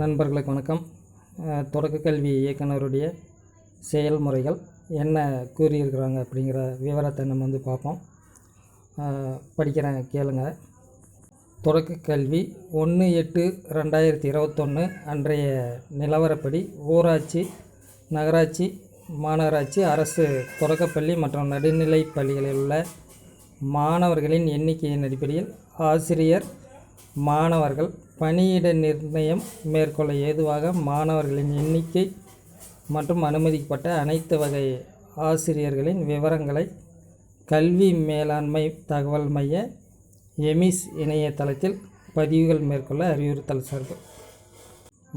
நண்பர்களுக்கு வணக்கம். தொடக்க கல்வி இயக்குனருடைய செயல்முறைகள் என்ன கூறியிருக்கிறாங்க அப்படிங்கிற விவரத்தை நம்ம வந்து பார்ப்போம். படிக்கிறேன் கேளுங்க. தொடக்க கல்வி ஒன்று எட்டு ரெண்டாயிரத்தி இருபத்தொன்று அன்றைய நிலவரப்படி ஊராட்சி நகராட்சி மாநகராட்சி அரசு தொடக்கப்பள்ளி மற்றும் நடுநிலை பள்ளிகளில் உள்ள மாணவர்களின் எண்ணிக்கையின் அடிப்படையில் ஆசிரியர் மாணவர்கள் பணியிட நிர்ணயம் மேற்கொள்ள ஏதுவாக மாணவர்களின் எண்ணிக்கை மற்றும் அனுமதிக்கப்பட்ட அனைத்து வகை ஆசிரியர்களின் விவரங்களை கல்வி மேலாண்மை தகவல் மைய எமிஸ் இணையதளத்தில் பதிவுகள் மேற்கொள்ள அறிவுறுத்தல் சார்பு.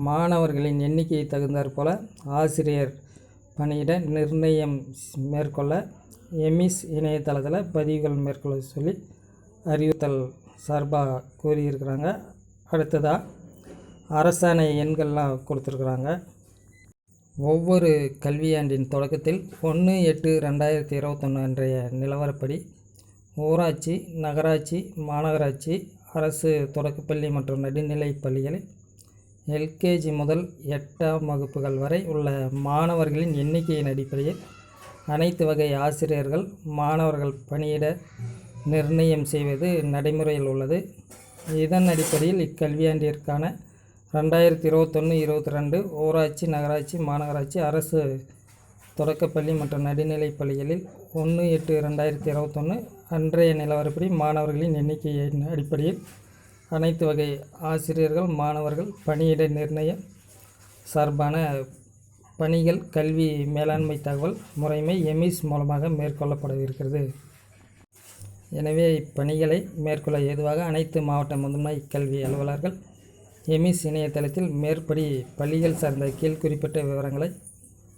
மாணவர்களின் எண்ணிக்கையை தகுந்தாற்போல ஆசிரியர் பணியிட நிர்ணயம் மேற்கொள்ள எமிஸ் இணையதளத்தில் பதிவுகள் மேற்கொள்ள சொல்லி அறிவுறுத்தல் சார்பாக கூறியிருக்கிறாங்க. அடுத்ததாக அரசாணை எண்கள்லாம் கொடுத்துருக்குறாங்க. ஒவ்வொரு கல்வியாண்டின் தொடக்கத்தில் ஒன்று எட்டு ரெண்டாயிரத்தி இருபத்தொன்று அன்றைய நிலவரப்படி ஊராட்சி நகராட்சி மாநகராட்சி அரசு தொடக்கப்பள்ளி மற்றும் நடுநிலைப் பள்ளிகளில் எல்கேஜி முதல் எட்டாம் வகுப்புகள் வரை உள்ள மாணவர்களின் எண்ணிக்கையின் அடிப்படையில் அனைத்து வகை ஆசிரியர்கள் மாணவர்கள் பணியிட நிர்ணயம் செய்வது நடைமுறையில் உள்ளது. இதன் அடிப்படையில் இக்கல்வியாண்டிற்கான ரெண்டாயிரத்தி இருபத்தொன்று இருபத்தி ரெண்டு ஊராட்சி நகராட்சி மாநகராட்சி அரசு தொடக்கப்பள்ளி மற்றும் நடுநிலைப் பள்ளிகளில் ஒன்று எட்டு ரெண்டாயிரத்தி இருபத்தொன்று அன்றைய நிலவரப்படி மாணவர்களின் எண்ணிக்கையின் அடிப்படையில் அனைத்து வகை ஆசிரியர்கள் மாணவர்கள் பணியிட நிர்ணயம் சார்பான பணிகள் கல்வி மேலாண்மை தகவல் முறைமை எமிஸ் மூலமாக மேற்கொள்ளப்படவிருக்கிறது. எனவே இப்பணிகளை மேற்கொள்ள ஏதுவாக அனைத்து மாவட்ட முதன்மை கல்வி அலுவலர்கள் எமிஸ் இணையதளத்தில் மேற்படி பள்ளிகள் சார்ந்த கீழ் குறிப்பிட்ட விவரங்களை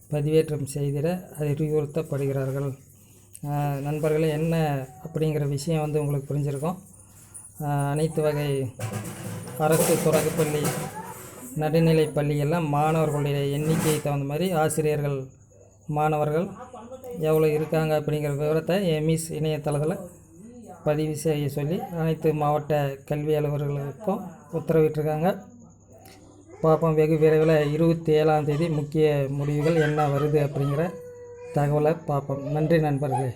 பதிவேற்றம் செய்திட அறிவுறுத்தப்படுகிறார்கள். நண்பர்களே என்ன அப்படிங்கிற விஷயம் வந்து உங்களுக்கு புரிஞ்சிருக்கும். அனைத்து வகை அரசு தொடக்கப்பள்ளி நடுநிலை பள்ளியெல்லாம் மாணவர்களுடைய எண்ணிக்கையை தகுந்த மாதிரி ஆசிரியர்கள் மாணவர்கள் எவ்வளோ இருக்காங்க அப்படிங்கிற விவரத்தை எமிஸ் இணையதளத்தில் பதிவு செய்ய சொல்லி அனைத்து மாவட்ட கல்வி அலுவலர்களுக்கும் உத்தரவிட்டிருக்காங்க. பார்ப்போம் வெகு விரைவில் இருபத்தி ஏழாம் தேதி முக்கிய முடிவுகள் என்ன வருது அப்படிங்கிற தகவலை பார்ப்போம். நன்றி நண்பர்களே.